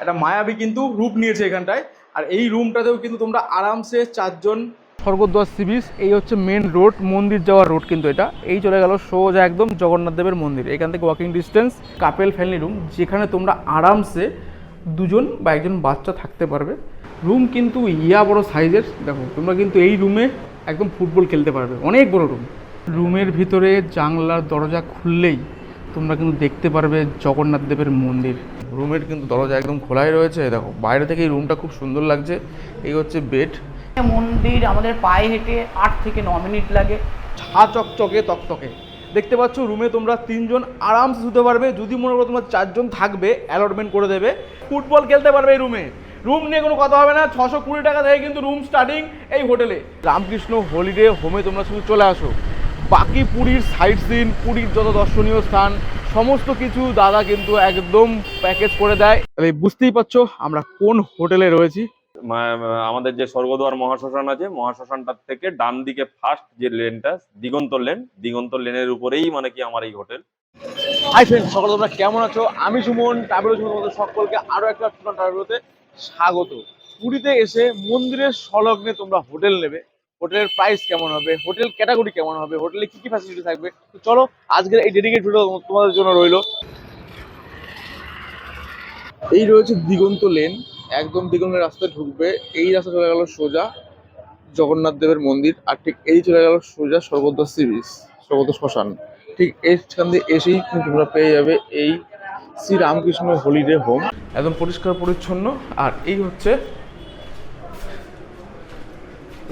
একটা মায়াবী কিন্তু রূপ নিয়েছে এখানটায়। আর এই রুমটাতেও কিন্তু তোমরা আরামসে চারজন স্বর্গদ্বার সি বিচ এই হচ্ছে মেন রোড মন্দির যাওয়ার রোড কিন্তু এটা। এই চলে গেল সোজা একদম জগন্নাথ দেবের মন্দির। এখান থেকে walking distance couple family room যেখানে তোমরা আরামসে দুজন বা একজন বাচ্চা থাকতে পারবে। রুম কিন্তু ইয়া বড় সাইজের দেখো, তোমরা কিন্তু এই রুমে একদম ফুটবল খেলতে পারবে। অনেক বড় রুম রুমের ভিতরে জানলার দরজা খুললেই তোমরা কিন্তু দেখতে পারবে জগন্নাথ দেবের মন্দির। রুমের কিন্তু দরজা একদম খোলাই রয়েছে। দেখো, বাইরে থেকে এই রুমটা খুব সুন্দর লাগছে। এই হচ্ছে বেড। মন্দির আমাদের পায়ে হেঁটে আট থেকে ন মিনিট লাগে। ছা চকচকে তকতকে। দেখতে পাচ্ছ, রুমে তোমরা তিনজন আরামসে শুতে পারবে। যদি মনে করো তোমরা চারজন থাকবে অ্যালটমেন্ট করে দেবে, ফুটবল খেলতে পারবে এই রুমে। রুম নিয়ে কোনো কথা হবে না, ছশো কুড়ি টাকা থেকে কিন্তু রুম স্টার্টিং এই হোটেলে। রামকৃষ্ণ হলিডে হোমে তোমরা শুধু চলে আসো। বাকি পুরীর সাইট সিন পুরীর যত দর্শনীয় স্থান সমস্ত কিছু দাদা কিন্তু একদম প্যাকেজ করে দেয়। তাহলে বুঝতেই পারছ আমরা কোন হোটেলে রয়েছি। আমাদের যে স্বর্গদ্বার মহাশ্মশান আছে মহাশ্মশানটার থেকে ডান দিকে ফার্স্ট যে লেনটা দিগন্ত লেন দিগন্ত লেনের উপরেই মানে কি আমার এই হোটেল। হাই ফ্রেন্ড সকল তোমরা কেমন আছো? আমি সুমন ট্রাভেল সুমন তোমাদের সকলকে আরও একটা ট্রাভেলতে স্বাগত। পুরীতে এসে মন্দিরের সংলগ্নে তোমরা হোটেল নেবে। হোটেলের প্রাইস কেমন হবে? হোটেল ক্যাটাগরি কেমন হবে? হোটেলে কি কি ফ্যাসিলিটি থাকবে? তো চলো, আজকের এই ডেডিকেট ভিডিও তোমাদের জন্য রইল। এই রয়েছে দিগন্ত লেন একদম দিগন্তের রাস্তায় ঢুকবে। এই রাস্তা চলে গেল সোজা জগন্নাথ দেবের মন্দির, আর ঠিক এই চলে গেল সোজা স্বর্গদ্বার সি বিচ স্বর্গদ্বার শ্মশান। ঠিক এইখান দিয়ে এসেই কিন্তু তোমরা পেয়ে যাবে এই শ্রী রামকৃষ্ণ হলিডে হোম একদম পরিষ্কার পরিচ্ছন্ন। আর এই হচ্ছে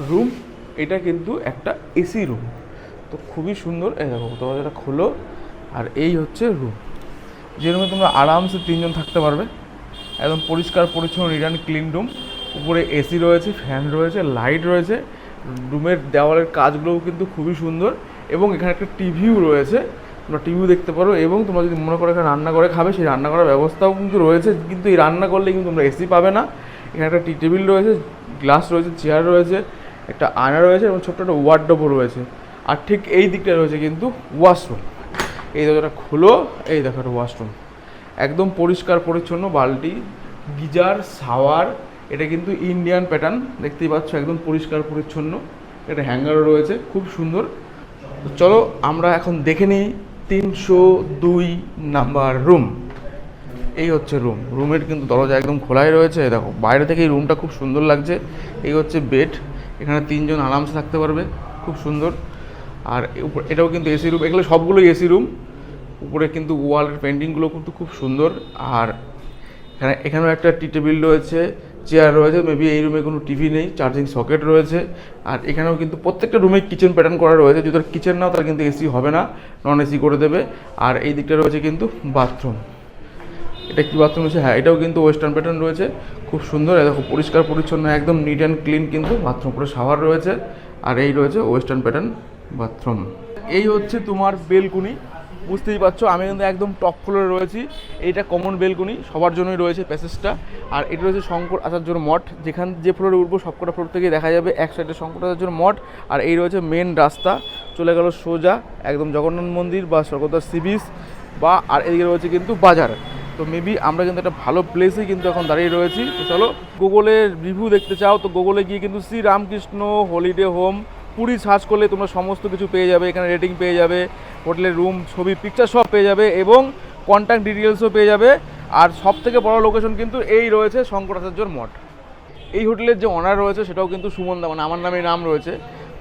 রুম এটা কিন্তু একটা এসি রুম তো খুবই সুন্দর, এই দেখো, দরজাটা খোলো, আর এই হচ্ছে রুম যে রুমে তোমরা আরামসে তিনজন থাকতে পারবে। একদম পরিষ্কার, পরিচ্ছন্ন রিটার্ন ক্লিন রুম উপরে এসি রয়েছে ফ্যান রয়েছে লাইট রয়েছে। রুমের দেওয়ালের কাজগুলোও কিন্তু খুবই সুন্দর। এবং এখানে একটা টিভিও রয়েছে। তোমরা টিভিও দেখতে পারো। এবং তোমরা যদি মনে করো এখানে রান্না করে খাবে, সেই রান্না করার ব্যবস্থাও কিন্তু রয়েছে। কিন্তু এই রান্না করলে কিন্তু তোমরা এসি পাবে না। এখানে একটা টি টেবিল রয়েছে গ্লাস রয়েছে চেয়ার রয়েছে। একটা আয়না রয়েছে এবং ছোট্ট একটা ওয়ার্ডরোবও রয়েছে। আর ঠিক এই দিকটা রয়েছে কিন্তু ওয়াশরুম এই দরজাটা খুলো, এই দেখো একটা ওয়াশরুম একদম পরিষ্কার, পরিচ্ছন্ন, বালতি, গিজার, শাওয়ার, এটা কিন্তু ইন্ডিয়ান প্যাটার্ন দেখতেই পাচ্ছ, একদম পরিষ্কার, পরিচ্ছন্ন। এটা হ্যাঙ্গারও রয়েছে, খুব সুন্দর। তো চলো আমরা এখন দেখে নিই তিনশো দুই নাম্বার রুম এই হচ্ছে রুম রুমের কিন্তু দরজা একদম খোলাই রয়েছে দেখো। বাইরে থেকে এই রুমটা খুব সুন্দর লাগছে। এই হচ্ছে বেড এখানে তিনজন আরামসে থাকতে পারবে, খুব সুন্দর। আর এটাও কিন্তু এসি রুম, এগুলো সবগুলোই এসি রুম। উপরে কিন্তু ওয়ালের পেন্টিংগুলো কিন্তু খুব সুন্দর। আর এখানে, এখানেও একটা টি টেবিল রয়েছে, চেয়ার রয়েছে, মেবি এই রুমে কোনো টিভি নেই, চার্জিং সকেট রয়েছে। আর এখানেও কিন্তু প্রত্যেকটা রুমে কিচেন প্যাটার্ন করা রয়েছে, যদি কিচেন নাও তার কিন্তু এসি হবে না, নন এসি করে দেবে। আর এই দিকটা রয়েছে কিন্তু বাথরুম। এটা কি বাথরুম রয়েছে? হ্যাঁ এটাও কিন্তু ওয়েস্টার্ন প্যাটার্ন রয়েছে। খুব সুন্দর দেখো পরিষ্কার, পরিচ্ছন্ন, একদম নিট অ্যান্ড ক্লিন কিন্তু বাথরুম করে শাওয়ার রয়েছে। আর এই রয়েছে ওয়েস্টার্ন প্যাটার্ন বাথরুম এই হচ্ছে তোমার বেলকুনি, বুঝতেই পারছ? আমি কিন্তু একদম টপ ফ্লোরে রয়েছি। এইটা কমন বেলকুনি, সবার জন্যই রয়েছে প্যাসেজটা। আর এটা রয়েছে শঙ্কর আচার্যর মঠ। যেখান যে ফ্লোরে উঠবো, সবকটা ফ্লোর থেকে দেখা যাবে এক সাইডে শঙ্কর আচার্যর মঠ। আর এই রয়েছে মেন রাস্তা। চলে গেল সোজা, একদম জগন্নাথ মন্দির বা স্বর্গদার সি বিচ বা, আর এদিকে রয়েছে কিন্তু বাজার। তো মেবি আমরা কিন্তু একটা ভালো প্লেসে কিন্তু এখন দাঁড়িয়ে রয়েছি। তো চলো গুগলের রিভিউ দেখতে চাও, তো গুগলে গিয়ে কিন্তু Shri Ramakrishna holiday home Puri search করলে তোমরা সমস্ত কিছু পেয়ে যাবে, এখানে রেটিং পেয়ে যাবে হোটেলের রুম ছবি পিকচার সব পেয়ে যাবে এবং কন্ট্যাক্ট ডিটেলসও পেয়ে যাবে। আর সব থেকে বড় লোকেশন কিন্তু এই রয়েছে শঙ্করাচার্যর মঠ। এই হোটেলের যে অনার রয়েছে সেটাও কিন্তু সুমন দা মানে আমার নামে নাম রয়েছে।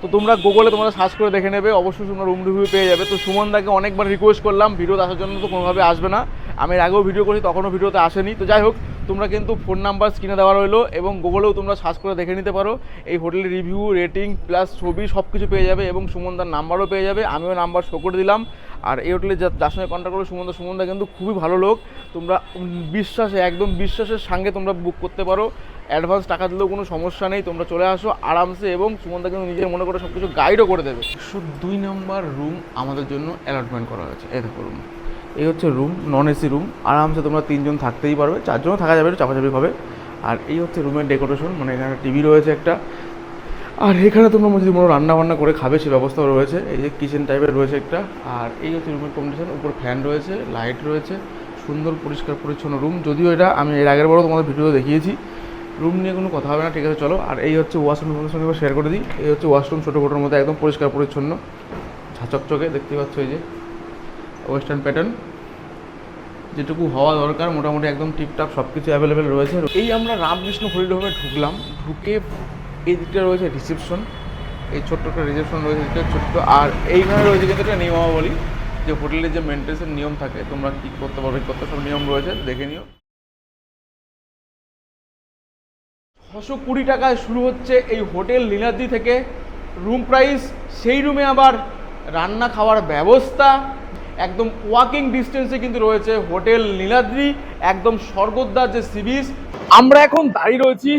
তো তোমরা গুগলে তোমরা সার্চ করে দেখে নেবে, অবশ্যই তোমরা রুম রিভিউ পেয়ে যাবে। তো সুমন দাকে অনেকবার রিকোয়েস্ট করলাম ভিডিওতে আসার জন্য তো কোনোভাবে আসবে না। আমি এর আগেও ভিডিও করি তখনও ভিডিওতে আসেনি। তো যাই হোক, তোমরা কিন্তু ফোন নাম্বার স্ক্রিনে দেওয়া রইল এবং গুগলেও তোমরা সার্চ করে দেখে নিতে পারো। এই হোটেলের রিভিউ রেটিং প্লাস ছবি সব কিছু পেয়ে যাবে এবং সুমনদার নাম্বারও পেয়ে যাবে। আমিও নাম্বার শো করে দিলাম। আর এই হোটেলে যার সঙ্গে কন্ট্যাক্ট করবে সুমনদা সুমনদা কিন্তু খুবই ভালো লোক। তোমরা বিশ্বাসে, একদম বিশ্বাসের সঙ্গে তোমরা বুক করতে পারো। অ্যাডভান্স টাকা দিলেও কোনো সমস্যা নেই। তোমরা চলে আসো আরামসে এবং সুমনদা কিন্তু নিজের মনে করে সব কিছু গাইডও করে দেবে। দুই নম্বর রুম আমাদের জন্য অ্যালটমেন্ট করা হয়েছে। এই দেখো রুম এই হচ্ছে রুম নন এসি রুম আরামসে তোমরা তিনজন থাকতেই পারবে, চারজনও থাকা যাবে একটু চাপাচাপি হবে আর এই হচ্ছে রুমের ডেকোরেশন মানে এখানে টিভি রয়েছে একটা। আর এখানে তোমরা যদি কোনো রান্না বান্না করে খাবে, সে ব্যবস্থাও রয়েছে। এই যে কিচেন টাইপের রয়েছে একটা। আর এই হচ্ছে রুমের কন্ডিশন উপর ফ্যান রয়েছে লাইট রয়েছে। সুন্দর, পরিষ্কার, পরিচ্ছন্ন রুম যদিও এটা আমি এর আগের বারও তোমাদের ভিডিও দেখিয়েছি। রুম নিয়ে কোনো কথা হবে না, ঠিক আছে, চলো। আর এই হচ্ছে ওয়াশরুম তোমাদের সঙ্গে শেয়ার করে দিই। এই হচ্ছে ওয়াশরুম ছোটো ছোটোর মধ্যে একদম পরিষ্কার, পরিচ্ছন্ন। ঝাঁচকচকে, দেখতে পাচ্ছ এই যে। ওয়েস্টার্ন প্যাটার্ন যেটুকু হওয়া দরকার, মোটামুটি একদম টিপটাপ সব কিছু অ্যাভেলেবেল রয়েছে। এই আমরা রামকৃষ্ণ হরিডোমে ঢুকলাম। ঢুকে এই দিকটা রয়েছে রিসেপশন এই ছোট্ট একটা রিসেপশন রয়েছে ছোট্ট। আর এইখানে রয়েছে কিন্তু একটা নিয়মাবলী, যে হোটেলের যে মেনটেন্সের নিয়ম থাকে, তোমরা কী করতে পারবে, কত সব নিয়ম রয়েছে, দেখে নিও। ছশো কুড়ি টাকায় শুরু হচ্ছে এই হোটেল লীলাদ্রি থেকে। রুম প্রাইস সেই রুমে আবার রান্না খাওয়ার ব্যবস্থা। একদম ওয়াকিং ডিস্টেন্সে কিন্তু রয়েছে হোটেল নীলাদ্রি, একদম স্বর্গদ্বার যে সি আমরা এখন দাঁড়িয়ে রয়েছি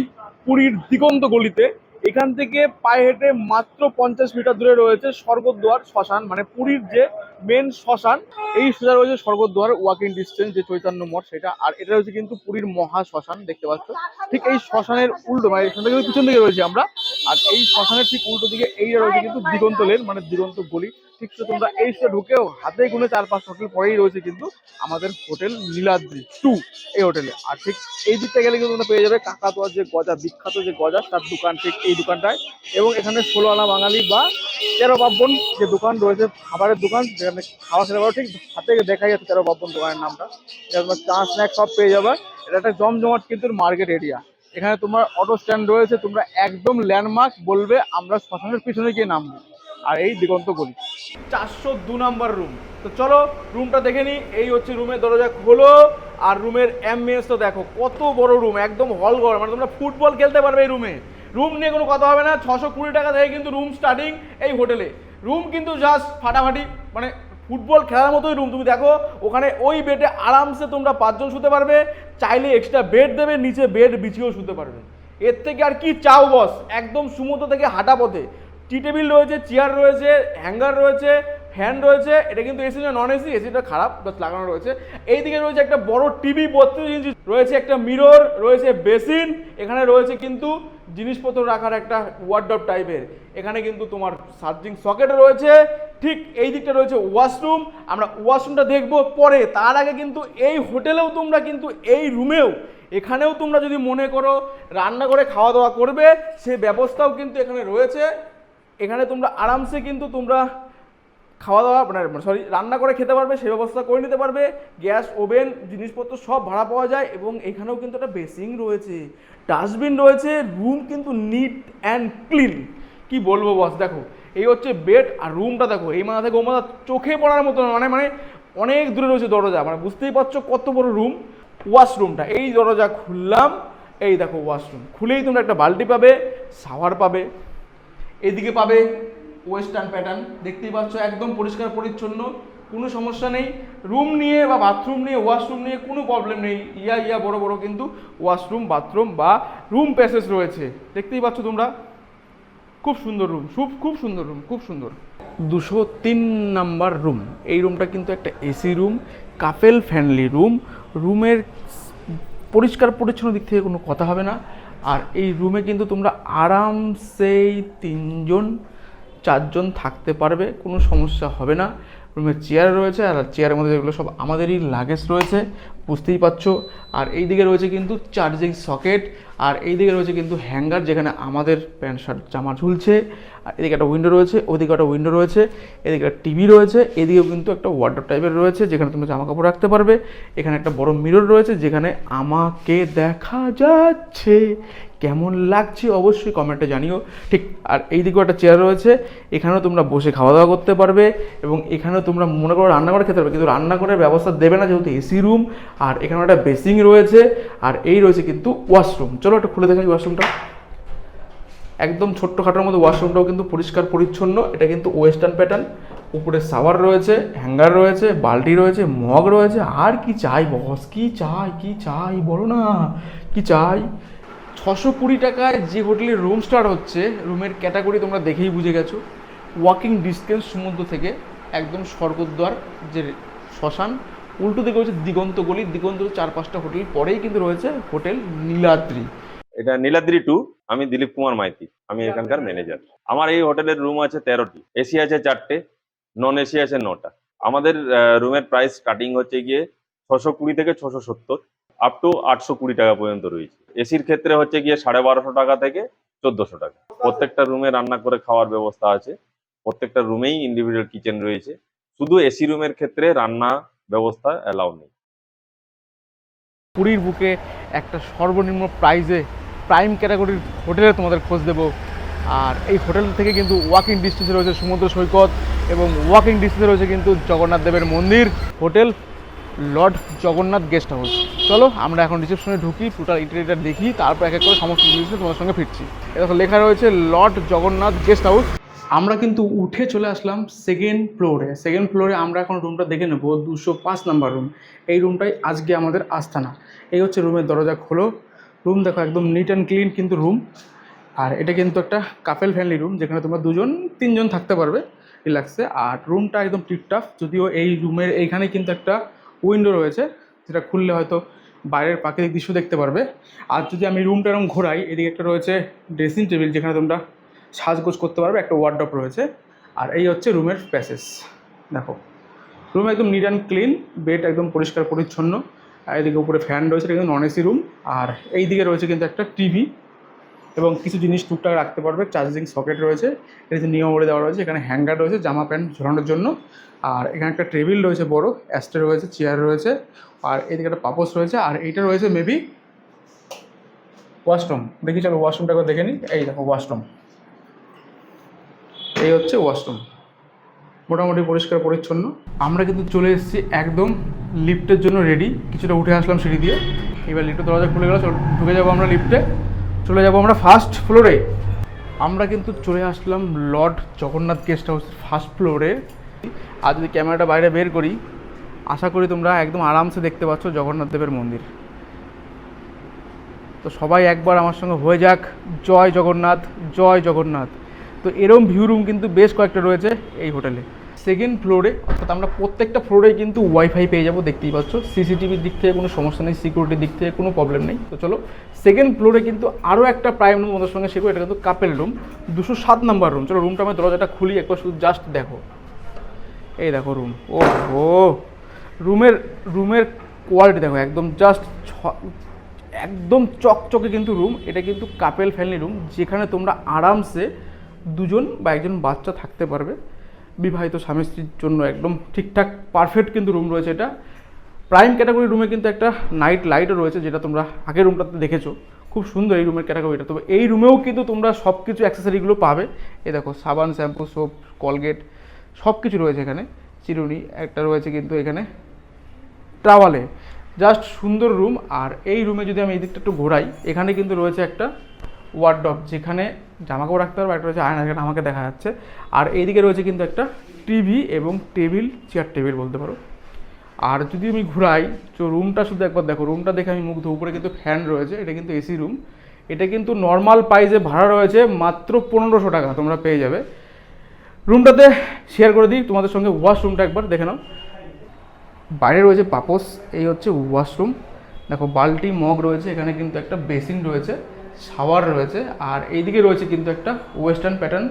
পুরীর দিগন্ত গলিতে। এখান থেকে পায়ে হেঁটে মাত্র পঞ্চাশ মিটার দূরে রয়েছে স্বর্গদ্বার শ্মশান মানে পুরীর যে মেন শ্মশান, এই সোজা রয়েছে স্বর্গদ্বার ওয়াকিং ডিস্টেন্স যে চৈতন্য মঠ, সেটা আর এটা রয়েছে কিন্তু পুরীর মহা শ্মশান, দেখতে পাচ্ছ। ঠিক এই শ্মশানের উল্টো মানে এখান থেকে পিছন দিকে রয়েছে আমরা। আর এই শ্মশানের ঠিক উল্টো দিকে এইটা রয়েছে কিন্তু দিগন্ত লেন মানে দিগন্ত গলি। ঠিক তো তোমরা এই ঢুকেও হাতে গুনে চার পাঁচ হোটেল পরেই রয়েছে কিন্তু আমাদের হোটেল নীলাদ্রি টু এই হোটেলে আর ঠিক এই দিকটা গেলে কিন্তু তোমরা পেয়ে যাবে কাকাতোয়ার যে গজা বিখ্যাত যে গজা তার দোকান ঠিক এই দোকানটায়। এবং এখানে ষোলো আনা বাঙালি বা তেরো পার্বণ যে দোকান রয়েছে খাবারের দোকান যেখানে খাওয়া খেতে ঠিক হাতে দেখা যাচ্ছে তেরো পার্বণ দোকানের নামটা। যেখানে তোমার চা স্ন্যাক্স সব পেয়ে যাবে। এটা একটা জমজমাট কিন্তু মার্কেট এরিয়া এখানে তোমার অটো স্ট্যান্ড রয়েছে, তোমরা একদম ল্যান্ডমার্ক বলবে আমরা শ্মশানের পিছনে গিয়ে নামবো। আর এই দিগন্ত গলি। চারশো দু নম্বর রুম তো চলো রুমটা দেখে নিই এই হচ্ছে রুমের দরজা খোলো, আর রুমের অ্যাম্বিয়েন্স তো দেখো, কত বড় রুম একদম হল ঘর মানে তোমরা ফুটবল খেলতে পারবে এই রুমে রুম নিয়ে কোনো কথা হবে না, ছশো কুড়ি টাকা থেকে কিন্তু রুম স্টার্টিং এই হোটেলে রুম কিন্তু জাস্ট ফাটাফাটি মানে ফুটবল খেলার মতোই রুম তুমি দেখো, ওখানে ওই বেডে আরামসে তোমরা পাঁচজন শুতে পারবে, চাইলে এক্সট্রা বেড দেবে, নিচে বেড বিছিয়েও শুতে পারবে। এর থেকে আর কি চাও বস একদম সুমতো থেকে হাঁটা পথে। টি টেবিল রয়েছে চেয়ার রয়েছে হ্যাঙ্গার রয়েছে ফ্যান রয়েছে, এটা কিন্তু এসি না নন এসি এসিটা খারাপ বাস লাগানো রয়েছে। এইদিকে রয়েছে একটা বড় টিভি বত্রিশ ইঞ্চি, রয়েছে একটা মিরর রয়েছে বেসিন এখানে রয়েছে কিন্তু জিনিসপত্র রাখার একটা ওয়ার্ডব টাইপের এখানে কিন্তু তোমার চার্জিং সকেট রয়েছে, ঠিক এই দিকটা রয়েছে ওয়াশরুম আমরা ওয়াশরুমটা দেখব পরে, তার আগে কিন্তু এই হোটেলেও তোমরা কিন্তু এই রুমেও, এখানেও তোমরা যদি মনে করো রান্না করে খাওয়া দাওয়া করবে, সে ব্যবস্থাও কিন্তু এখানে রয়েছে। এখানে তোমরা আরামসে কিন্তু তোমরা খাওয়া দাওয়া মানে সরি রান্না করে খেতে পারবে সে ব্যবস্থা করে নিতে পারবে, গ্যাস, ওভেন, জিনিসপত্র সব ভাড়া পাওয়া যায় এবং এখানেও কিন্তু একটা বেসিং রয়েছে, ডাস্টবিন রয়েছে, রুম কিন্তু নিট অ্যান্ড ক্লিন। কি বলব বস, দেখো, এই হচ্ছে বেড আর রুমটা দেখো, এই মাথা থেকে ও মাথা চোখে পড়ার মতো মানে মানে অনেক দূরে রয়েছে দরজা মানে বুঝতেই পারছ কত বড় রুম? ওয়াশরুমটা, এই দরজা খুললাম, এই দেখো ওয়াশরুম, খুলেই তোমরা একটা বালতি পাবে, শাওয়ার পাবে, এদিকে পাবে ওয়েস্টার্ন প্যাটার্ন। দেখতেই পাচ্ছ, একদম পরিষ্কার পরিচ্ছন্ন, কোনো সমস্যা নেই। রুম নিয়ে বা বাথরুম নিয়ে, ওয়াশরুম নিয়ে কোনো প্রবলেম নেই। ইয়া ইয়া, বড় বড় কিন্তু ওয়াশরুম, বাথরুম বা রুম প্যাসেজ রয়েছে। দেখতেই পাচ্ছ তোমরা? খুব সুন্দর রুম, খুব খুব সুন্দর রুম, খুব সুন্দর। দুশো তিন নাম্বার রুম। এই রুমটা কিন্তু একটা AC room couple family room. রুমের পরিষ্কার পরিচ্ছন্ন দিক থেকে কোনো কথা হবে না। আর এই রুমে কিন্তু তোমরা আরামসেই তিনজন চারজন থাকতে পারবে, কোনো সমস্যা হবে না। রুমের চেয়ার রয়েছে, আর চেয়ারের মধ্যে যেগুলো সব আমাদেরই লাগেজ রয়েছে বুঝতেই পারছ। আর এই দিকে রয়েছে কিন্তু চার্জিং সকেট আর এই দিকে রয়েছে কিন্তু হ্যাঙ্গার যেখানে আমাদের প্যান্ট শার্ট জামা ঝুলছে। আর এদিকে একটা উইন্ডো রয়েছে, ওদিকে একটা উইন্ডো রয়েছে, এদিকে একটা টিভি রয়েছে, এদিকেও কিন্তু একটা ওয়ার্ডার টাইপের রয়েছে, যেখানে তুমি জামা কাপড় রাখতে পারবে। এখানে একটা বড় মিরর রয়েছে, যেখানে আমাকে দেখা যাচ্ছে। কেমন লাগছে অবশ্যই কমেন্টে জানিও। ঠিক, আর এই দিকেও একটা চেয়ার রয়েছে, এখানেও তোমরা বসে খাওয়া দাওয়া করতে পারবে এবং এখানেও তোমরা মনে করো রান্না করে খেতে পারবে কিন্তু রান্না রান্নাঘরের ব্যবস্থা দেবে না, যেহেতু এসি রুম আর এখানে একটা বেসিং রয়েছে, আর এই রয়েছে কিন্তু ওয়াশরুম। চলো একটা খুলে দেখাই ওয়াশরুমটা। একদম ছোট্ট ছোট্টখাটোর মধ্যে ওয়াশরুমটাও কিন্তু পরিষ্কার পরিচ্ছন্ন। এটা কিন্তু ওয়েস্টার্ন প্যাটার্ন। উপরে সাওয়ার রয়েছে, হ্যাঙ্গার রয়েছে, বালতি রয়েছে, মগ রয়েছে। আর কি চাই বস, কি চাই কি চাই বলো না, কি চাই? ছশো কুড়ি টাকায় যে হোটেলে রুম স্টার্ট হচ্ছে, রুমের ক্যাটাগরি তোমরা দেখেই বুঝে গেছো। ওয়াকিং ডিস্টেন্স সমুদ্র থেকে একদম স্বর্গদ্বার, যে শ্মশান উল্টো দিকে হচ্ছে দিগন্ত গলি। দিগন্ত চার পাঁচটা হোটেল। পরেই কিন্তু রয়েছে হোটেল নীলাদ্রি। এটা নীলাদ্রি টু, আমি দিলীপ কুমার মাইতি। আমি এখানকার ম্যানেজার। আমার এই হোটেলের রুম আছে তেরোটি। এসি আছে চারটে, নন এসি আছে নটা। আমাদের রুমের প্রাইস স্টার্টিং হচ্ছে গিয়ে ছশো কুড়ি থেকে ছশো সত্তর আপ টু আটশো কুড়ি টাকা পর্যন্ত রয়েছে। এসির ক্ষেত্রে হচ্ছে গিয়ে সাড়ে বারোশো টাকা থেকে চোদ্দশো টাকা। প্রত্যেকটা রুমে রান্না করে খাওয়ার ব্যবস্থা আছে। প্রত্যেকটা রুমেই ইন্ডিভিজুয়াল কিচেন রয়েছে। শুধু এসি রুমের ক্ষেত্রে রান্না ব্যবস্থা অ্যালাউ নেই। পুরীর বুকে একটা সর্বনিম্ন প্রাইজে প্রাইম ক্যাটাগরির হোটেলে তোমাদের খোঁজ দেবো। আর এই হোটেল থেকে কিন্তু ওয়াকিং ডিস্টেন্সে রয়েছে সমুদ্র সৈকত এবং ওয়াকিং ডিস্টেন্সে রয়েছে কিন্তু জগন্নাথ দেবের মন্দির। Hotel lord Jagannath guest house চলো, আমরা এখন রিসেপশনে ঢুকি টোটাল ইন্টারনেটার দেখি, তারপর এক এক করে সমস্ত জিনিস তোমার সঙ্গে ফিরছি। এটা লেখা রয়েছে লর্ড জগন্নাথ গেস্ট হাউস আমরা কিন্তু উঠে চলে আসলাম সেকেন্ড ফ্লোরে সেকেন্ড ফ্লোরে আমরা এখন রুমটা দেখে নেব, দুশো পাঁচ নাম্বার রুম এই রুমটাই আজকে আমাদের আস্থানা এই হচ্ছে রুমের দরজা খোলো। রুম দেখো একদম নিট অ্যান্ড ক্লিন কিন্তু রুম আর এটা কিন্তু একটা কাপেল ফ্যামিলি রুম যেখানে তোমরা দুজন, তিনজন থাকতে পারবে রিল্যাক্সে আর রুমটা একদম টিপটাপ যদিও এই রুমের এইখানে কিন্তু একটা উইন্ডো রয়েছে, যেটা খুললে হয়তো বাইরের প্রাকৃতিক দৃশ্য দেখতে পারবে। আর যদি আমি রুমটা এরকম ঘোরাই, এদিকে একটা রয়েছে ড্রেসিং টেবিল যেখানে তোমরা সাজগোজ করতে পারবে, একটা ওয়ার্ড্রপ রয়েছে। আর এই হচ্ছে রুমের প্যাসেজ দেখো রুম একদম নিট অ্যান্ড ক্লিন বেড একদম পরিষ্কার পরিচ্ছন্ন। এদিকে উপরে ফ্যান রয়েছে, এটা কিন্তু নন এসি রুম আর এই দিকে রয়েছে কিন্তু একটা টিভি এবং কিছু জিনিস টুকটাক রাখতে পারবে চার্জিং সকেট রয়েছে। এটা নিয়ম বলে দেওয়া রয়েছে, এখানে হ্যাঙ্গার রয়েছে, জামা প্যান্ট ঝোলানোর জন্য। আর এখানে একটা টেবিল রয়েছে বড় অ্যাস্টে রয়েছে চেয়ার রয়েছে। আর এদিকে একটা পাপোস রয়েছে, আর এইটা রয়েছে মেবি ওয়াশরুম দেখি চলো ওয়াশরুমটা একবার দেখে নিই। এই দেখো ওয়াশরুম এই হচ্ছে ওয়াশরুম। মোটামুটি পরিষ্কার, পরিচ্ছন্ন। আমরা কিন্তু চলে এসেছি একদম লিফটের জন্য রেডি কিছুটা উঠে আসলাম সিঁড়ি দিয়ে। এবার লিফটের দরজা খুলে গেল ঢুকে যাব আমরা লিফটে চলে যাব আমরা ফার্স্ট ফ্লোরে আমরা কিন্তু চলে আসলাম lord Jagannath guest house first ফ্লোরে আর যদি ক্যামেরাটা বাইরে বের করি, আশা করি তোমরা একদম আরামসে দেখতে পাচ্ছ জগন্নাথ দেবের মন্দির। তো সবাই একবার আমার সঙ্গে হয়ে যাক। জয় জগন্নাথ জয় জগন্নাথ। তো এরম ভিউ রুম কিন্তু বেশ কয়েকটা রয়েছে এই হোটেলে সেকেন্ড ফ্লোরে অর্থাৎ আমরা প্রত্যেকটা ফ্লোরে কিন্তু ওয়াইফাই পেয়ে যাব, দেখতেই পাচ্ছ। সিসিটিভির দিক থেকে কোনো সমস্যা নেই সিকিউরিটির দিক থেকে কোনো প্রবলেম নেই। তো চলো সেকেন্ড ফ্লোরে কিন্তু আরও একটা প্রাইম রুম ওদের সঙ্গে শেখো এটা কিন্তু কাপেল রুম দুশো সাত নাম্বার রুম চলো রুমটা আমি দরজাটা খুলি, একবার শুধু জাস্ট দেখো। এই দেখো রুম ও হো রুমের রুমের কোয়ালিটি দেখো, একদম জাস্ট একদম চকচকে কিন্তু রুম এটা কিন্তু কাপেল ফ্যামিলি রুম যেখানে তোমরা আরামসে দুজন বা একজন বাচ্চা থাকতে পারবে। বিবাহিত স্বামী স্ত্রীর জন্য একদম ঠিকঠাক পারফেক্ট কিন্তু রুম রয়েছে এটা। প্রাইম ক্যাটাগরি রুমে কিন্তু একটা নাইট লাইটও রয়েছে যেটা তোমরা আগের রুমটাতে দেখেছ। খুব সুন্দর এই রুমের ক্যাটাগরিটা তবে এই রুমেও কিন্তু তোমরা সব কিছু অ্যাক্সেসরিগুলো পাবে। এই দেখো, সাবান শ্যাম্পু সোপ কলগেট সব কিছু রয়েছে এখানে। চিরুনি একটা রয়েছে কিন্তু এখানে। ট্রাওয়ালে জাস্ট সুন্দর রুম আর এই রুমে যদি আমি এই দিকটা একটু ঘোরাই, এখানে কিন্তু রয়েছে একটা ওয়ার্ডব যেখানে জামাকাপড় রাখতে পারব, একটা রয়েছে আয়না যেখানে আমাকে দেখা যাচ্ছে। আর এইদিকে রয়েছে কিন্তু একটা টিভি এবং টেবিল চেয়ার টেবিল বলতে পারো। আর যদি আমি ঘুরাই, তো রুমটা শুধু একবার দেখো রুমটা দেখে আমি মুগ্ধ, উপরে কিন্তু ফ্যান রয়েছে, এটা কিন্তু এসি রুম এটা কিন্তু নর্মাল প্রাইসে ভাড়া রয়েছে মাত্র পনেরোশো টাকা, তোমরা পেয়ে যাবে। রুমটাতে শেয়ার করে দিই, তোমাদের সঙ্গে ওয়াশরুমটা একবার দেখে নাও। বাইরে রয়েছে পাপোস এই হচ্ছে ওয়াশরুম দেখো, বালতি মগ রয়েছে, এখানে কিন্তু একটা বেসিন রয়েছে। শাওয়ার রয়েছে। আর এইদিকে রয়েছে কিন্তু একটা ওয়েস্টার্ন প্যাটার্ন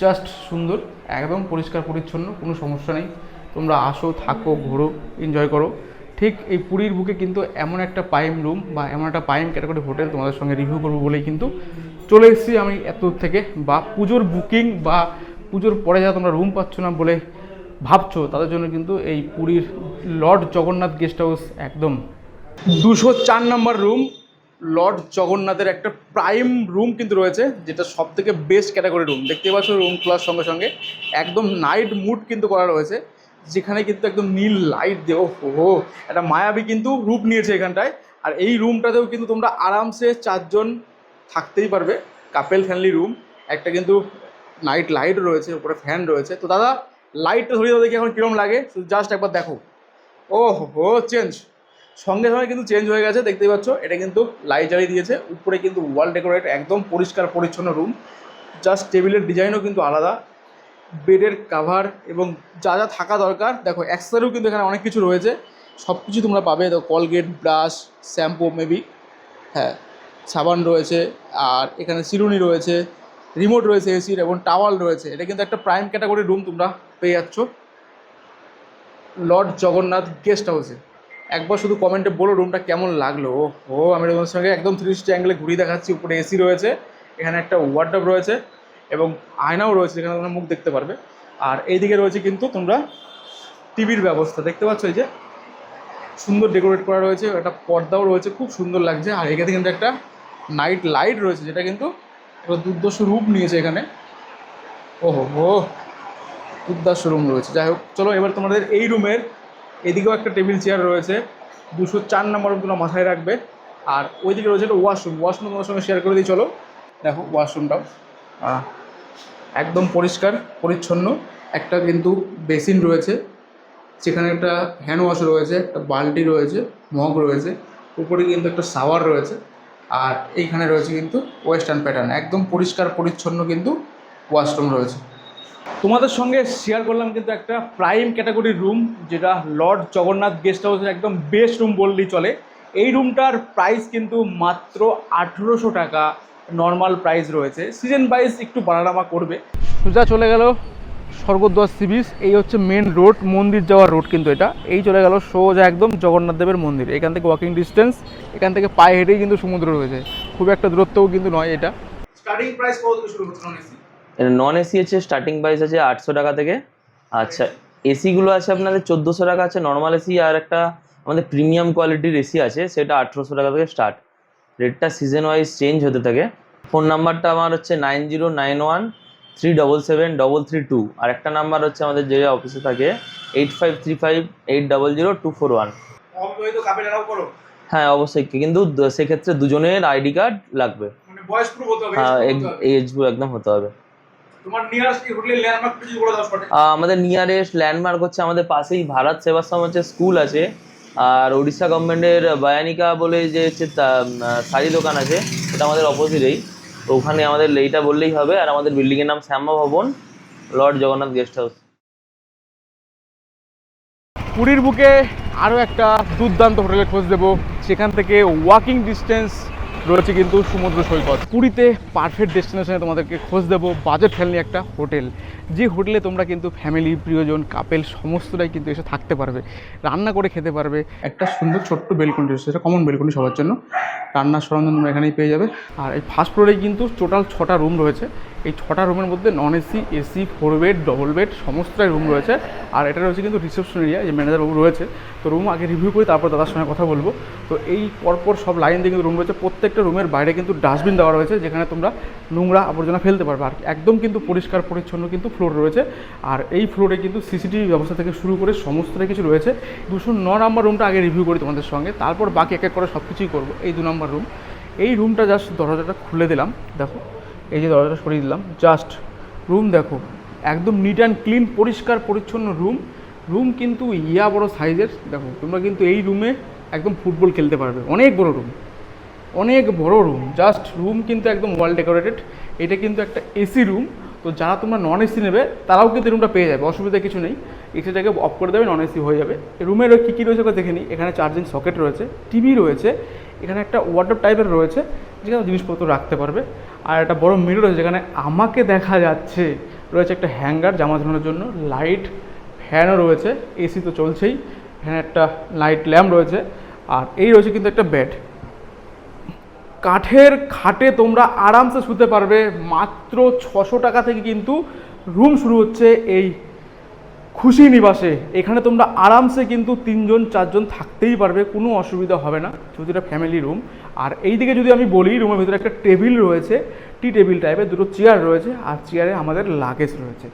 জাস্ট সুন্দর, একদম পরিষ্কার পরিচ্ছন্ন, কোনো সমস্যা নেই। তোমরা আসো, থাকো, ঘোরো এনজয় করো। ঠিক এই পুরীর বুকে কিন্তু এমন একটা পাইম রুম বা এমন একটা পাইম ক্যাটাগরি হোটেল তোমাদের সঙ্গে রিভিউ করব বলেই কিন্তু চলে এসেছি আমি এত থেকে। বা পুজোর বুকিং বা পুজোর পরে যা তোমরা রুম পাচ্ছ না বলে ভাবছ, তাদের জন্য কিন্তু এই পুরীর লর্ড জগন্নাথ গেস্ট হাউস একদম। দুশো চার নম্বর রুম লর্ড জগন্নাথের একটা প্রাইম রুম কিন্তু রয়েছে, যেটা সব থেকে বেস্ট ক্যাটাগরি রুম। দেখতে পাচ্ছ রুম খোলার সঙ্গে সঙ্গে। একদম নাইট মুড কিন্তু করা রয়েছে, যেখানে কিন্তু একদম নীল লাইট দেও হো একটা মায়াবী কিন্তু রূপ নিয়েছে এখানটায়। আর এই রুমটাতেও কিন্তু তোমরা আরামসে চারজন থাকতেই পারবে কাপেল ফ্যামিলি রুম একটা কিন্তু নাইট লাইট রয়েছে, উপরে ফ্যান রয়েছে। তো দাদা লাইটটা ধরিয়ে দাও দেখি এখন কীরকম লাগে। শুধু জাস্ট একবার দেখো। ও হো চেঞ্জ সঙ্গে সঙ্গে কিন্তু চেঞ্জ হয়ে গেছে, দেখতেই পাচ্ছ। এটা কিন্তু লাইট জ্বালিয়ে দিয়েছে। উপরে কিন্তু ওয়াল ডেকোরেট একদম পরিষ্কার পরিচ্ছন্ন রুম জাস্ট টেবিলের ডিজাইনও কিন্তু আলাদা। বেডের কাভার এবং যা যা থাকা দরকার, দেখো অ্যাক্সেসরিও কিন্তু এখানে অনেক কিছু রয়েছে। সব কিছু তোমরা পাবে, দেখো কলগেট ব্রাশ শ্যাম্পু মেবি হ্যাঁ সাবান রয়েছে, আর এখানে চিরুনি রয়েছে রিমোট রয়েছে এসির এবং টাওয়াল রয়েছে। এটা কিন্তু একটা প্রাইম ক্যাটাগরি রুম তোমরা পেয়ে যাচ্ছ। লর্ড জগন্নাথ গেস্ট হাউসে একবার শুধু কমেন্টে বলো রুমটা কেমন লাগল? ও, আমি রুমের সঙ্গে একদম থ্রি সিক্সটি অ্যাঙ্গেলে ঘুরিয়ে দেখাচ্ছি, উপরে এসি রয়েছে, এখানে একটা ওয়ার্ডরোব রয়েছে এবং আয়নাও রয়েছে যেখানে তোমরা মুখ দেখতে পারবে। আর এইদিকে রয়েছে কিন্তু তোমরা টিভির ব্যবস্থা, দেখতে পাচ্ছ এই যে? সুন্দর ডেকোরেট করা রয়েছে, একটা পর্দাও রয়েছে, খুব সুন্দর লাগছে। আর এখানে কিন্তু একটা নাইট লাইট রয়েছে, যেটা কিন্তু একটা দুর্দর্শ রূপ নিয়েছে এখানে। ওহো হো দুর্দর্শ রুম রয়েছে। যাই হোক, চলো এবার তোমাদের এই রুমের এদিকেও একটা টেবিল চেয়ার রয়েছে, দুশো চার নম্বর তোমরা মাথায় রাখবে। আর ওইদিকে রয়েছে একটা ওয়াশরুম ওয়াশরুম তোমার সঙ্গে শেয়ার করে দিই, চলো। দেখো ওয়াশরুমটাও। একদম পরিষ্কার, পরিচ্ছন্ন। একটা কিন্তু বেসিন রয়েছে, সেখানে একটা হ্যান্ড ওয়াশ রয়েছে, একটা বালতি রয়েছে, মগ রয়েছে, উপরে কিন্তু একটা শাওয়ার রয়েছে, আর এইখানে রয়েছে কিন্তু ওয়েস্টার্ন প্যাটার্ন একদম পরিষ্কার, পরিচ্ছন্ন কিন্তু ওয়াশরুম রয়েছে। তোমাদের সঙ্গে শেয়ার করলাম কিন্তু একটা প্রাইম ক্যাটাগরির রুম যেটা লর্ড জগন্নাথ গেস্ট হাউসের একদম বেস্ট রুম বললেই চলে। এই রুমটার প্রাইস কিন্তু মাত্র আঠেরোশো টাকা নর্মাল প্রাইস রয়েছে। সিজন ওয়াইজ একটু বাড়ানামা করবে। সোজা চলে গেল স্বর্গদ্বার সি বিচ এই হচ্ছে মেন রোড মন্দির যাওয়ার রোড কিন্তু এটা। এই চলে গেল সোজা একদম জগন্নাথ দেবের মন্দির। এখান থেকে ওয়াকিং ডিস্টেন্স এখান থেকে পায়ে হেঁটেই কিন্তু সমুদ্র রয়েছে। খুব একটা দূরত্বও কিন্তু নয় এটা। স্টার্টিং প্রাইস কত শুরু হচ্ছে নন এসি আছে স্টার্টিং প্রাইস আছে আটশো টাকা থেকে। আচ্ছা এসিগুলো আছে আপনাদের চোদ্দোশো টাকা আছে নর্মাল এসি আর একটা আমাদের প্রিমিয়াম কোয়ালিটির এসি আছে সেটা আঠেরোশো টাকা থেকে স্টার্ট রেটটা সিজন ওয়াইজ চেঞ্জ হতে থাকে। ফোন নাম্বারটা আমার হচ্ছে nine zero nine one three double seven double three two আর একটা নাম্বার হচ্ছে আমাদের যে অফিসে থাকে eight five three five eight double zero two four one হ্যাঁ অবশ্যই। কিন্তু সেক্ষেত্রে দুজনের আইডি কার্ড লাগবে। মানে হ্যাঁ এজ একদম হতে হবে। তোমার নিয়ারেস্ট হোটেলের ল্যান্ডমার্ক কিছু করে দাও শর্টে আমাদের নিয়ারেস্ট ল্যান্ডমার্ক হচ্ছে আমাদের পাশেই ভারত সেবাশ্রম হচ্ছে স্কুল আছে আর উড়িষ্যা গভর্নমেন্টের বায়ানিকা বলে যে হচ্ছে শাড়ি দোকান আছে সেটা আমাদের অপোজিটেই তো ওখানে আমাদের এইটা বললেই হবে আর আমাদের বিল্ডিংয়ের নাম শ্যামা ভবন লর্ড জগন্নাথ গেস্ট হাউস পুরীর বুকে আরও একটা দুর্দান্ত হোটেলের খোঁজ দেবো সেখান থেকে ওয়াকিং ডিস্টেন্স রয়েছে কিন্তু সমুদ্র সৈকত। পুরীতে পারফেক্ট ডেস্টিনেশনে তোমাদেরকে খোঁজ দেবো বাজেট ফ্রেন্ডলি একটা হোটেল। যে হোটেলে তোমরা কিন্তু ফ্যামিলি প্রিয়জন কাপেল সমস্তটাই কিন্তু এসে থাকতে পারবে। রান্না করে খেতে পারবে। একটা সুন্দর ছোট্ট বেলকুনি রয়েছে, সেটা কমন বেলকুনি সবার জন্য। রান্নার সরঞ্জাম তোমরা এখানেই পেয়ে যাবে। আর এই ফার্স্ট ফ্লোরেই কিন্তু টোটাল ছটা রুম রয়েছে। এই ছটা রুমের মধ্যে non AC AC four bed double bed সমস্তটাই রুম রয়েছে। আর এটা রয়েছে কিন্তু রিসেপশন এরিয়া যে ম্যানেজার বাবু রয়েছে। তো রুম আগে রিভিউ করি, তারপর দাদার সঙ্গে কথা বলব। তো এই পরপর সব লাইন দিয়ে কিন্তু রুম রয়েছে। প্রত্যেকটা রুমের বাইরে কিন্তু ডাস্টবিন দেওয়া রয়েছে, যেখানে তোমরা নোংরা আবর্জনা ফেলতে পারবে। আর একদম কিন্তু পরিষ্কার, পরিচ্ছন্ন কিন্তু ফ্লোর রয়েছে। আর এই ফ্লোরে কিন্তু সিসিটিভি ব্যবস্থা থেকে শুরু করে সমস্তটাই কিছু রয়েছে। দুশো ন নম্বর রুমটা আগে রিভিউ করি তোমাদের সঙ্গে। তারপর বাকি এক এক করে সব কিছুই করব। এই দু নম্বর রুম এই রুমটা জাস্ট দরজাটা খুলে দিলাম। দেখো। এই যে দরজাটা সরিয়ে দিলাম জাস্ট রুম দেখো, একদম নিট অ্যান্ড ক্লিন পরিষ্কার, পরিচ্ছন্ন রুম রুম কিন্তু ইয়া বড় সাইজের দেখো, তোমরা কিন্তু এই রুমে একদম ফুটবল খেলতে পারবে। অনেক বড় রুম অনেক বড় রুম জাস্ট রুম কিন্তু একদম ওয়াল ডেকোরেটেড এটা কিন্তু একটা এসি রুম তো যারা তোমরা নন এসি নেবে, তারাও কিন্তু রুমটা পেয়ে যাবে, অসুবিধা কিছু নেই। এসিটাকে অফ করে দেবে নন এসি হয়ে যাবে। রুমের কী কী রয়েছে ওটা দেখে নিই। এখানে চার্জিং সকেট রয়েছে টিভি রয়েছে, এখানে একটা ওয়াটার টাইপের রয়েছে, যেখানে জিনিসপত্র রাখতে পারবে। আর একটা বড় মিরর রয়েছে, যেখানে আমাকে দেখা যাচ্ছে। রয়েছে একটা হ্যাঙ্গার জামা ধরানোর জন্য লাইট ফ্যানও রয়েছে এসি তো চলছেই। এখানে একটা লাইট ল্যাম্প রয়েছে, আর এই রয়েছে কিন্তু একটা বেড কাঠের খাটে তোমরা আরামসে শুতে পারবে। মাত্র ছশো টাকা থেকে কিন্তু রুম শুরু হচ্ছে এই খুশি নিবাসে। এখানে তোমরা আরামসে কিন্তু তিনজন, চারজন থাকতেই পারবে, কোনো অসুবিধা হবে না। যদি এটা ফ্যামিলি রুম আর এই দিকে যদি আমি বলি রুমের ভিতরে একটা টেবিল রয়েছে। টি টেবিল টাইপের দুটো চেয়ার রয়েছে আর চেয়ারে আমাদের লাগেজ রয়েছে।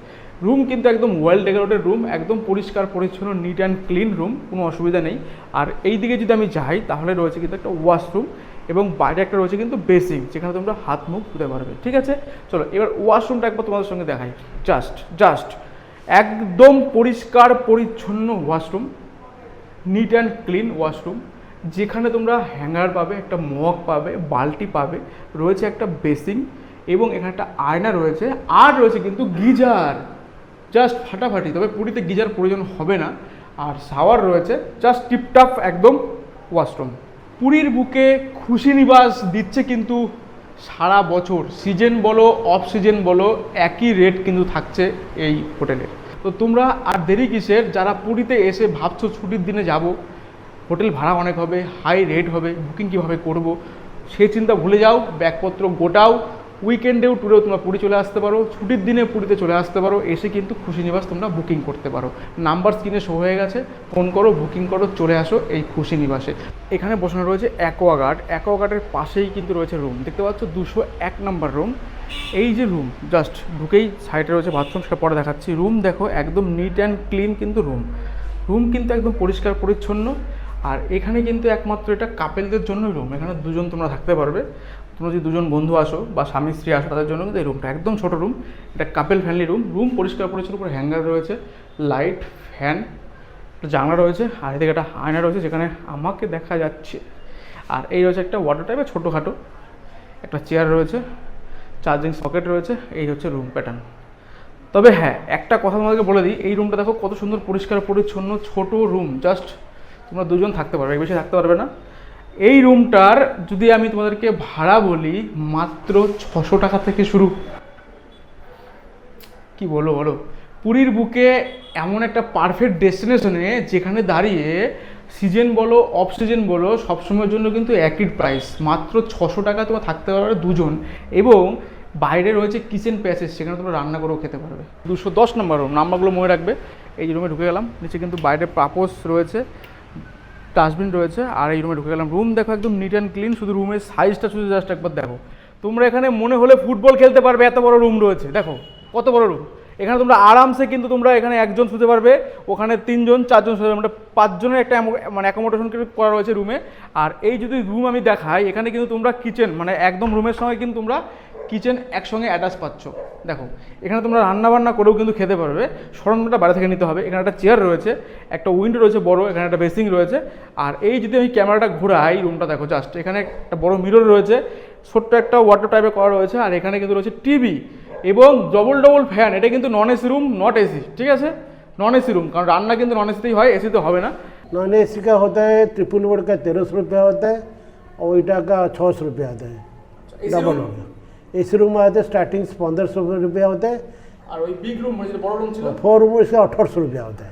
রুম কিন্তু একদম ওয়েল ডেকোরেটেড রুম একদম পরিষ্কার, পরিচ্ছন্ন নিট অ্যান্ড ক্লিন রুম কোনো অসুবিধা নেই। আর এই দিকে যদি আমি যাই, তাহলে রয়েছে কিন্তু একটা ওয়াশরুম এবং বাইরে একটা রয়েছে কিন্তু বেসিং যেখানে তোমরা হাত মুখ ধুতে পারবে, ঠিক আছে? চলো, এবার ওয়াশরুমটা একবার তোমাদের সঙ্গে দেখাই। জাস্ট জাস্ট একদম পরিষ্কার, পরিচ্ছন্ন washroom neat and clean washroom, যেখানে তোমরা হ্যাঙ্গার পাবে, একটা মগ পাবে, বালতি পাবে, রয়েছে একটা বেসিং এবং এখানে একটা আয়না রয়েছে, আর রয়েছে কিন্তু গিজার। জাস্ট ফাটাফাটি, তবে পুরীতে গিজার প্রয়োজন হবে না। আর শাওয়ার রয়েছে জাস্ট টিপটাপ একদম ওয়াশরুম। পুরীর বুকে খুশি নিবাস দিচ্ছে কিন্তু সারা বছর। সিজন বলো অফ সিজন বলো, একই রেট কিন্তু থাকছে এই হোটেলের তো তোমরা আর দেরি কিসের? যারা পুরীতে এসে ভাবছ ছুটির দিনে যাব হোটেল ভাড়া অনেক হবে হাই রেট হবে বুকিং কীভাবে করব সেই চিন্তা ভুলে যাও, ব্যাগপত্র গোটাও উইকেন্ডেও ট্যুরেও তোমরা পুরী চলে আসতে পারো, ছুটির দিনে পুরীতে চলে আসতে পারো, এসে কিন্তু খুশি নিবাস তোমরা বুকিং করতে পারো। নাম্বার স্ক্রিনে শো হয়ে গেছে ফোন করো বুকিং করো, চলে আসো এই খুশি নিবাসে। এখানে বসানো রয়েছে অ্যাকোয়াগার্ড অ্যাকোয়াগার্ডের পাশেই কিন্তু রয়েছে রুম দেখতে পাচ্ছ দুশো এক নাম্বার রুম এই যে রুম জাস্ট ঢুকেই সাইডে রয়েছে বাথরুম সেটা পরে দেখাচ্ছি। রুম দেখো, একদম নিট অ্যান্ড ক্লিন কিন্তু রুম রুম কিন্তু একদম পরিষ্কার, পরিচ্ছন্ন। আর এখানে কিন্তু একমাত্র এটা কাপেলদের জন্যই রুম এখানে দুজন তোমরা থাকতে পারবে। তোমরা যদি দুজন বন্ধু আসো বা স্বামী, স্ত্রী আসো, তাদের জন্য কিন্তু এই রুমটা একদম ছোট রুম এটা কাপেল ফ্যামিলি রুম রুম পরিষ্কার পরিচ্ছন্ন, উপরে হ্যাঙ্গার রয়েছে লাইট ফ্যান একটা জানলা রয়েছে, আর এদিকে একটা আয়না রয়েছে যেখানে আমাকে দেখা যাচ্ছে। আর এই রয়েছে একটা ওয়াটার টাইপের ছোটোখাটো একটা চেয়ার রয়েছে চার্জিং সকেট রয়েছে, এই হচ্ছে রুম প্যাটার্ন তবে হ্যাঁ একটা কথা তোমাদেরকে বলে দিই, এই রুমটা দেখো কত সুন্দর পরিষ্কার পরিচ্ছন্ন, ছোট রুম জাস্ট তোমরা দুজন থাকতে পারবে, বেশি থাকতে পারবে না। এই রুমটার যদি আমি তোমাদেরকে ভাড়া বলি, মাত্র ছশো টাকা থেকে শুরু। কি বলো বলো? পুরীর বুকে এমন একটা পারফেক্ট ডেস্টিনেশনে যেখানে দাঁড়িয়ে সিজন বলো অফ সিজন বলো, সবসময়ের জন্য কিন্তু একই প্রাইস মাত্র ছশো টাকা তোমার থাকতে পারবে দুজন এবং বাইরে রয়েছে কিচেন প্যাসেজ সেখানে তোমরা রান্না করেও খেতে পারবে। দুশো দশ নম্বর রুম নাম্বারগুলো মনে রাখবে। এই রুমে ঢুকে গেলাম। নিচে কিন্তু বাইরে পাপোস রয়েছে। ডাস্টবিন রয়েছে, আর এই রুমে ঢুকে গেলাম। রুম দেখো একদম নিট অ্যান্ড ক্লিন শুধু রুমের সাইজটা শুধু জাস্ট একবার দেখো। তোমরা এখানে মনে হলে ফুটবল খেলতে পারবে, এত বড় রুম রয়েছে। দেখো, কত বড় রুম এখানে তোমরা আরামসে কিন্তু তোমরা এখানে একজন শুতে পারবে, ওখানে তিনজন, চারজন শুতে পারবে। পাঁচজনের একটা মানে অ্যাকোমোডেশন করা রয়েছে রুমে আর এই যদি রুম আমি দেখাই, এখানে কিন্তু তোমরা কিচেন মানে একদম রুমের সঙ্গে কিন্তু তোমরা কিচেন একসঙ্গে অ্যাটাচ পাচ্ছ দেখো এখানে তোমরা রান্না বান্না করেও কিন্তু খেতে পারবে সরঞ্জামটা বাইরে থেকে নিতে হবে এখানে একটা চেয়ার রয়েছে একটা উইন্ডো রয়েছে বড় এখানে একটা বেসিং রয়েছে আর এই যদি আমি ক্যামেরাটা ঘোরাই রুমটা দেখো জাস্ট এখানে একটা বড় মিরর রয়েছে ছোট্ট একটা ওয়াটার টাইপে করা রয়েছে আর এখানে কিন্তু রয়েছে টিভি এবং ডবল ডবল ফ্যান এটা কিন্তু non AC room not AC ঠিক আছে নন এসি রুম কারণ রান্না কিন্তু নন এসিতেই হয় এসিতে হবে না नॉन ए सी का होता है ट्रिपल बोर्ड का तेरह सौ रुपया होता है और ईटा का छः सौ रुपया आता है डबल हो गया ए सी रूम आते स्टार्टिंग पंद्रह सौ रुपया होता है আর ওই বিগ রুম মানে যেটা বড় রুম ছিল फोर रूम इसका अठारह सौ रुपया होता है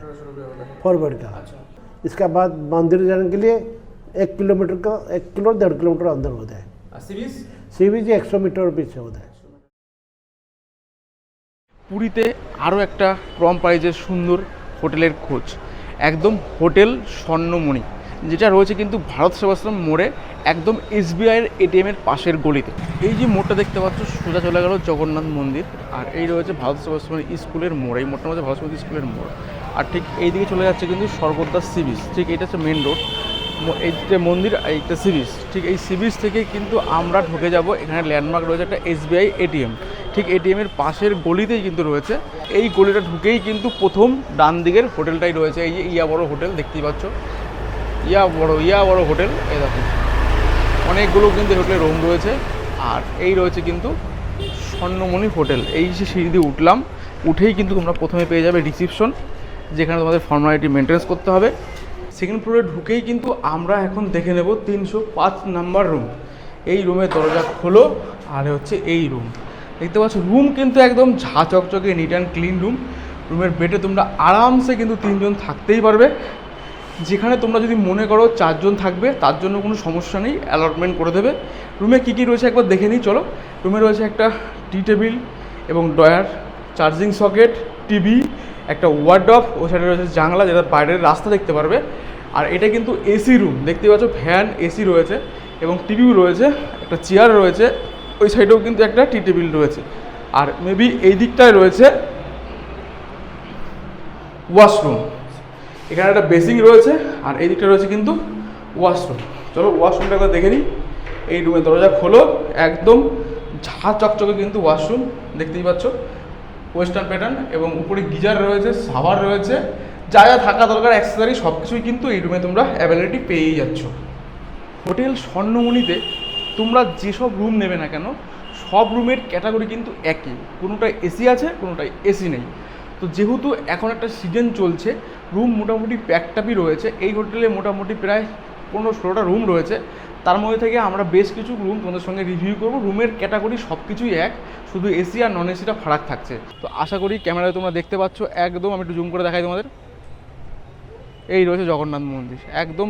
फोर बेड का इसका बाद मंदिर जाने के लिए एक किलोमीटर का एक किलो डेढ़ किलोमीटर अंदर होता है আর সি বিচ सी बीच एक सौ मीटर पीछे होता है পুরীতে আরও একটা কম প্রাইজের সুন্দর হোটেলের খোঁজ একদম হোটেল স্বর্ণমণি যেটা রয়েছে কিন্তু ভারত সেবাশ্রম মোড়ে একদম এসবিআইয়ের এটিএমের পাশের গলিতে। এই যে মোড়টা দেখতে পাচ্ছ, সোজা চলে গেল জগন্নাথ মন্দির। আর এই রয়েছে ভারত সেবাশ্রম স্কুলের মোড়। এই মোড়টা মধ্যে ভারত স্কুলের মোড়। আর ঠিক এই দিকে চলে যাচ্ছে কিন্তু স্বর্গদ্বার সি বিচ। ঠিক এটা হচ্ছে মেন রোড এই যে মন্দির এইটা সি বিচ। ঠিক এই সি বিচ থেকে কিন্তু আমরা ঢুকে যাব। এখানে ল্যান্ডমার্ক রয়েছে একটা এসবিআই এটিএম। ঠিক এটিএমের পাশের গলিতেই কিন্তু রয়েছে। এই গলিটা ঢুকেই কিন্তু প্রথম ডান দিকের হোটেলটাই রয়েছে। এই যে ইয়া বড় হোটেল, দেখতেই পাচ্ছ। ইয়া বড় ইয়া বড় হোটেল, এই অনেকগুলো কিন্তু হোটেলের রুম রয়েছে। আর এই রয়েছে কিন্তু স্বর্ণমণি হোটেল। এই যে সিঁড়ি দিয়ে উঠলাম, উঠেই কিন্তু তোমরা প্রথমে পেয়ে যাবে রিসিপশন যেখানে তোমাদের ফর্মালিটি মেনটেন্স করতে হবে। সেকেন্ড ফ্লোরে ঢুকেই কিন্তু আমরা এখন দেখে নেব তিনশো পাঁচ নাম্বার রুম এই রুমের দরজা খোলো, আর হচ্ছে এই রুম দেখতে পাচ্ছ রুম কিন্তু একদম ঝা চকচকে নিট অ্যান্ড ক্লিন রুম রুমের বেডে তোমরা আরামসে কিন্তু তিনজন থাকতেই পারবে। যেখানে তোমরা যদি মনে করো চারজন থাকবে, তার জন্য কোনো সমস্যা নেই অ্যালটমেন্ট করে দেবে। রুমে কী কী রয়েছে একবার দেখে নিই, চলো। রুমে রয়েছে একটা টি টেবিল এবং ডয়ার চার্জিং সকেট টিভি একটা ওয়ার্ডফ ও সাইডে রয়েছে জানলা যেটা বাইরের রাস্তা দেখতে পারবে। আর এটা কিন্তু এসি রুম, দেখতে পাচ্ছ ফ্যান, এসি রয়েছে এবং টিভিও রয়েছে, একটা চেয়ার রয়েছে, ওই সাইডেও কিন্তু একটা টি টেবিল রয়েছে। আর মেবি এই দিকটায় রয়েছে ওয়াশরুম এখানে একটা বেসিং রয়েছে, আর এই দিকটা রয়েছে কিন্তু ওয়াশরুম। চলো ওয়াশরুমটা একবার দেখে নিই। এই রুমের দরজা খোলো, একদম ঝা চকচকে কিন্তু ওয়াশরুম, দেখতেই পাচ্ছ। ওয়েস্টার্ন প্যাটার্ন এবং উপরে গিজার রয়েছে সাভার রয়েছে। যা যা থাকা দরকার অ্যাক্সেসারি সব কিছুই কিন্তু এই রুমে তোমরা অ্যাভেলেবিলিটি পেয়েই যাচ্ছ। হোটেল স্বর্ণমণিতে তোমরা যেসব রুম নেবে না কেন, সব রুমের ক্যাটাগরি কিন্তু একই। কোনোটায় এসি আছে, কোনোটায় এসি নেই। তো যেহেতু এখন একটা সিজন চলছে রুম মোটামুটি প্যাকটাপই রয়েছে। এই হোটেলে মোটামুটি প্রায় পনেরো ষোলোটা রুম রয়েছে। তার মধ্যে থেকে আমরা বেশ কিছু রুম তোমাদের সঙ্গে রিভিউ করব। রুমের ক্যাটাগরি সব কিছুই এক, শুধু এসি আর নন এসিটা ফারাক থাকছে। তো আশা করি ক্যামেরায় তোমরা দেখতে পাচ্ছ, একদম আমি একটু জুম করে দেখাই তোমাদের। এই রয়েছে জগন্নাথ মন্দির, একদম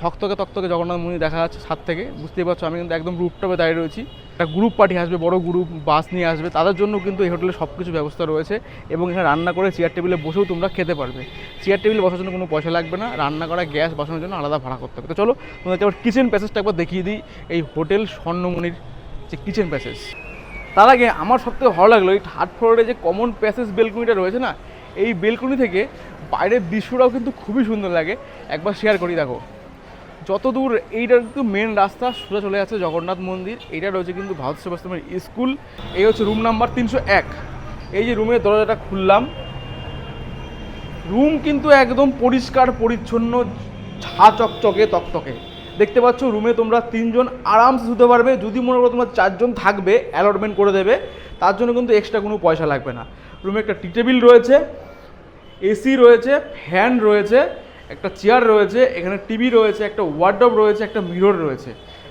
ঝকতকে তক্তকে জগন্নাথ মন্দির দেখা যাচ্ছে ছাদ থেকে। বুঝতেই পারছ, আমি কিন্তু একদম রুপটপে দাঁড়িয়ে রয়েছি। একটা গ্রুপ পার্টি আসবে, বড় গ্রুপ বাস নিয়ে আসবে। তাদের জন্য কিন্তু এই হোটেলে সব কিছু ব্যবস্থা রয়েছে এবং এখানে রান্না করে চেয়ার টেবিলে বসেও তোমরা খেতে পারবে। চেয়ার টেবিলে বসার জন্য কোনো পয়সা লাগবে না। রান্না করা গ্যাস বসানোর জন্য আলাদা ভাড়া করতে হবে। তো চলো, তোমাদেরকে আবার কিচেন প্যাসেজটা একবার দেখিয়ে দিই। এই হোটেল স্বর্ণমণির যে কিচেন প্যাসেজ তার আগে আমার সবথেকে ভালো লাগল এই থার্ড ফ্লোরে যে কমন প্যাসেজ বেলকুনিটা রয়েছে না, এই বেলকুনি থেকে বাইরের দৃশ্যটাও কিন্তু খুবই সুন্দর লাগে। একবার শেয়ার করি, দেখো। যত দূর এইটা কিন্তু মেন রাস্তা সোজা চলে যাচ্ছে জগন্নাথ মন্দির, এইটা রয়েছে কিন্তু ভারত সেবাশ্রমের স্কুল এই হচ্ছে রুম নাম্বার তিনশো এক। এই যে রুমের দরজাটা খুললাম রুম কিন্তু একদম পরিষ্কার, পরিচ্ছন্ন, ঝা চকচকে, তকতকে। দেখতে পাচ্ছ রুমে তোমরা তিনজন আরামসে শুতে পারবে, যদি মনে করো তোমরা চারজন থাকবে অ্যালটমেন্ট করে দেবে, তার জন্য কিন্তু এক্সট্রা কোনো পয়সা লাগবে না। রুমে একটা টি টেবিল রয়েছে এসি রয়েছে ফ্যান রয়েছে একটা চেয়ার রয়েছে, এখানে টিভি রয়েছে, একটা ওয়ার্ডরোব রয়েছে, একটা মিরর রয়েছে।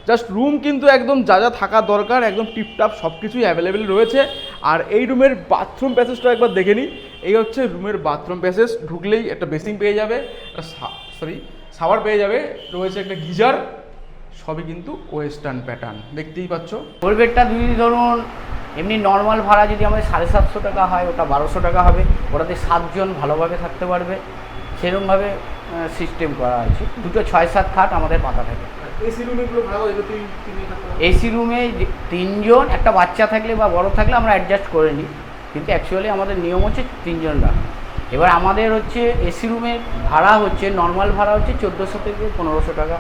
জাস্ট রুম কিন্তু একদম যা যা থাকা দরকার, একদম টিপটাপ সব কিছুই অ্যাভেলেবেল রয়েছে। আর এই রুমের বাথরুম প্যাসেজটা একবার দেখে নিই। এই হচ্ছে রুমের বাথরুম প্যাসেজ ঢুকলেই একটা বেসিং পেয়ে যাবে সরি শাওয়ার পেয়ে যাবে, রয়েছে একটা গিজার, সবই কিন্তু ওয়েস্টার্ন প্যাটার্ন দেখতেই পাচ্ছ। ফোর বেডটা যদি ধরুন, এমনি নর্মাল ভাড়া যদি আমাদের সাড়ে সাতশো টাকা হয়, ওটা বারোশো টাকা হবে, ওটাতে সাতজন ভালোভাবে থাকতে পারবে। সেরকমভাবে সিস্টেম করা আছে দুটো ছয় সাত খাট আমাদের পাতা থাকে। এসি রুমে তিনজন একটা বাচ্চা থাকলে বা বড় থাকলে আমরা অ্যাডজাস্ট করে নিই। কিন্তু অ্যাকচুয়ালি আমাদের নিয়ম হচ্ছে তিনজন রাখা। এবার আমাদের হচ্ছে এসি রুমের ভাড়া হচ্ছে নর্মাল ভাড়া হচ্ছে চোদ্দোশো থেকে পনেরোশো টাকা।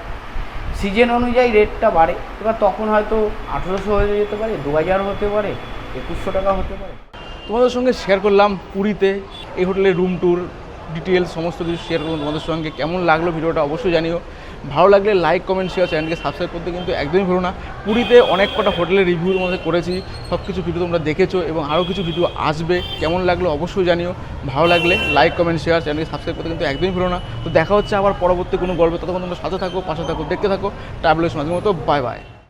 সিজন অনুযায়ী রেটটা বাড়ে। এবার তখন হয়তো আঠেরোশো হয়ে যেতে পারে দু হাজার হতে পারে একুশশো টাকা হতে পারে। তোমাদের সঙ্গে শেয়ার করলাম পুরীতে এই হোটেলের রুম ট্যুর ডিটেলস সমস্ত কিছু শেয়ার করলাম তোমাদের সঙ্গে। কেমন লাগল ভিডিওটা অবশ্যই জানিও। ভালো লাগলে লাইক কমেন্ট শেয়ার চ্যানেলকে সাবস্ক্রাইব করতে কিন্তু একদমই ভুলো না। পুরীতে অনেক কটা হোটেলের রিভিউ তোমাদের করেছি। সব কিছু ভিডিও তোমরা দেখেছ এবং আরও কিছু ভিডিও আসবে। কেমন লাগল অবশ্যই জানিও। ভালো লাগলে লাইক কমেন্ট শেয়ার চ্যানেলকে সাবস্ক্রাইব করতে কিন্তু একদমই ভুলো না। তো দেখা হচ্ছে আবার পরবর্তী কোনো গল্পে। ততক্ষণ তোমরা সাথে থাকো, পাশে থাকো, দেখতে থাকো। ট্রাভেলের মাঝে মতো বাই বাই